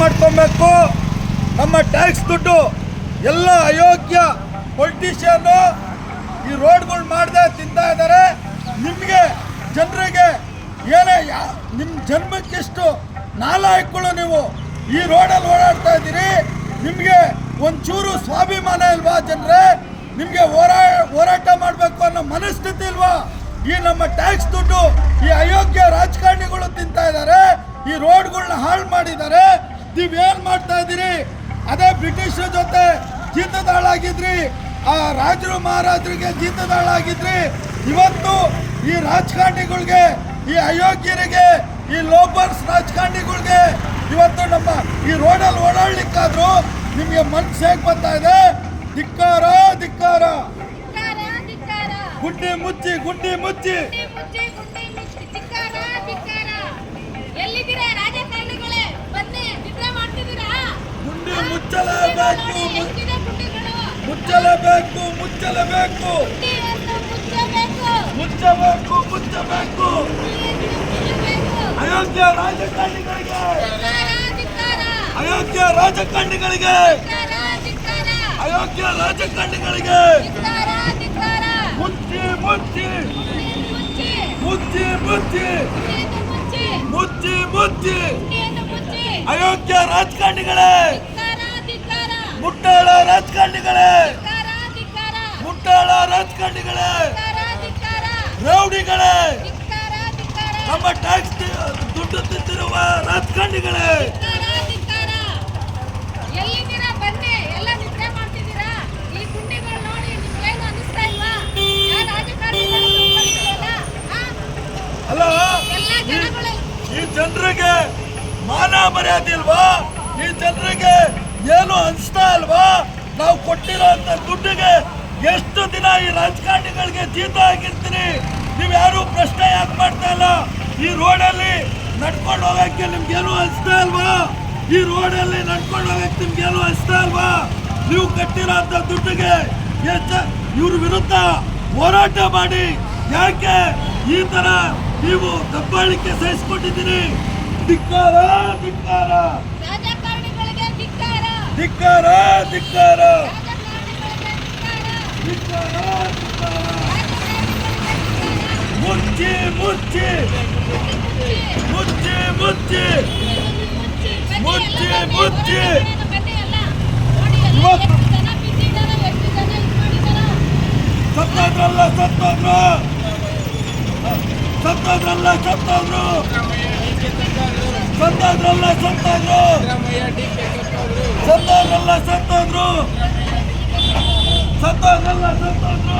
ಮಾಡ್ಕೊಬೇಕು. ನಮ್ಮ ಟ್ಯಾಕ್ಸ್ ದುಡ್ಡು ಎಲ್ಲ ಅಯೋಗ್ಯ ಪೊಲಿಟಿಷಿಯನ್ನು ಈ ರೋಡ್ಗಳು ಮಾಡದೆ ತಿಂತಾ ಇದ್ದಾರೆ ನಿಮಗೆ ಜನರಿಗೆ ಏನೇ ನಿಮ್ಮ ಜನ್ಮಕ್ಕೆಷ್ಟು ನಾಲಾಯಕ್ಗಳು ನೀವು ಈ ರೋಡಲ್ಲಿ ಓಡಾಡ್ತಾ ಇದ್ದೀರಿ. ನಿಮಗೆ ಒಂಚೂರು ಸ್ವಾಭಿಮಾನ ಇಲ್ವಾ ಜನರೇ? ನಿಮಗೆ ಹೋರಾ, ಹೋರಾಟ ಮಾಡಬೇಕು ಅನ್ನೋ ಮನಸ್ಥಿತಿ ಇಲ್ವಾ? ಈ ನಮ್ಮ ಟ್ಯಾಕ್ಸ್ ದುಡ್ಡು ಈ ಅಯೋಗ್ಯ ರಾಜಕಾರಣಿಗಳು ತಿಂತಾ ಇದ್ದಾರೆ ಈ ರೋಡ್ಗಳನ್ನ ಹಾಳು ಮಾಡಿದ್ದಾರೆ. ನೀವೇನ್ ಮಾಡ್ತಾ ಇದ್ದೀರಿ? ಅದೇ ಬ್ರಿಟಿಷರ ಜೊತೆ ಜೀತದಾಳಾಗಿದ್ರಿ. ಆ ರಾಜರು ಮಹಾರಾಜರಿಗೆ ಜೀತದಾಳಾಗಿದ್ರಿ. ಇವತ್ತು ಈ ರಾಜಕಾರಣಿಗಳಿಗೆ ಈ ಅಯೋಗ್ಯರಿಗೆ ಈ ಲೋಬರ್ಸ್ ರಾಜಕಾರಣಿಗಳಿಗೆ ಇವತ್ತು ನಮ್ಮ ಈ ರೋಡಲ್ಲಿ ಓಡಾಡ್ಲಿಕ್ಕಾದ್ರು ನಿಮಗೆ ಮನ್ಸು ಹೇಗೆ ಬರ್ತಾ ಇದೆ? ಧಿಕ್ಕಾರ ಧಿಕ್ಕಾರ. ಗುಂಡಿ ಧಿಕ್ಕಾರ. ಗುಡ್ಡಿ ಮುಚ್ಚಿ ಗುಡ್ಡಿ ಮುಚ್ಚಿ. ಗುಂಡಿ ಮುಚ್ಚಿ, ಮುಚ್ಚಲೇಬೇಕು ಮುಚ್ಚಲೇಬೇಕು ಮುಚ್ಚಬೇಕು ಮುಚ್ಚಬೇಕು. ಅಯೋಗ್ಯ ರಾಜಕಾರಣಿಗಳಿಗೆ. ಅಯೋಗ್ಯ ರಾಜಕಾರಣಿಗಳಿಗೆ. ಅಯೋಗ್ಯ ರಾಜಕಾರಣಿಗಳಿಗೆ. ಮುಚ್ಚಿ ಮುಚ್ಚಿ ಮುಚ್ಚಿ, ಮುಚ್ಚಿ ಮುಚ್ಚಿ ಮುಚ್ಚಿ. ಅಯೋಗ್ಯ ರಾಜಕಾರಣಿಗಳೇ. ಮುಟ್ಟಾಳ ರಾಜಕಾರಣಿಗಳೇ. ಮುಟ್ಟಾಳ ರಾಜಕಾರಣಿಗಳೇ. ರೌಡಿಗಳೇ. ನಮ್ಮ ಟ್ಯಾಕ್ಸ್ ದುಡ್ಡು ತಿಂತಿರುವ ರಾಜಕಾರಣಿಗಳೇ ಈ? ಅಲ್ಲ ಜನರಿಗೆ ಮಾನ ಮರ್ಯಾದೆ ಇಲ್ವಾ ಈ ಜನರಿಗೆ ಏನು ಅನಿಸ್ತಾ ಅಲ್ವಾ? ನಾವು ಕೊಟ್ಟಿರೋಂಥ ದುಡ್ಡಿಗೆ ಎಷ್ಟು ದಿನ ಈ ರಾಜಕಾರಣಿಗಳಿಗೆ ಜೀತ ಆಗಿರ್ತೀರಿ? ನೀವು ಯಾರು ಪ್ರಶ್ನೆ ಯಾಕೆ ಮಾಡ್ತಾ ಇಲ್ಲ? ಈ ರೋಡಲ್ಲಿ ನಡ್ಕೊಂಡು ಹೋಗಕ್ಕೆ ನಿಮ್ಗೇನು ಅನಿಸ್ತಾ ಇಲ್ವಾ ಈ ರೋಡಲ್ಲಿ ನಡ್ಕೊಂಡು ಹೋಗಕ್ಕೆ ನಿಮ್ಗೇನು ಅನಿಸ್ತಾ ಇಲ್ವಾ ನೀವು ಕಟ್ಟಿರೋಂಥ ದುಡ್ಡಿಗೆ ಇವ್ರ ವಿರುದ್ಧ ಹೋರಾಟ ಮಾಡಿ. ಯಾಕೆ ಈ ಥರ ನೀವು ದಬ್ಬಾಳಿಕೆ ಸಹಿಸ್ಕೊಂಡಿದ್ದೀರಿ? ಧಿಕ್ಕಾರ ಧಿಕ್ಕಾರ. ಧಿಕ್ಕಾರ ಧಿಕ್ಕಾರ. ಮುಚ್ಚಿ ಮುಚ್ಚಿ. ಮುಚ್ಚಿ ಮುಚ್ಚಿ. ಮುಚ್ಚಿ, ಮುಚ್ಚಿ. ಸತ್ತೋದ್ರಲ್ಲ ಸತ್ತೋದ್ರು. ಸತ್ತೋದ್ರಲ್ಲ ಸತ್ತೋದ್ರು. ಸತ್ತೋದ್ರಲ್ಲ ಸತ್ತೋದ್ರು. ಸತ್ತೋದ್ರಲ್ಲ ಸತ್ತೋದ್ರು. ಸತ್ತೋದ್ರಲ್ಲ ಸತ್ತೋದ್ರು.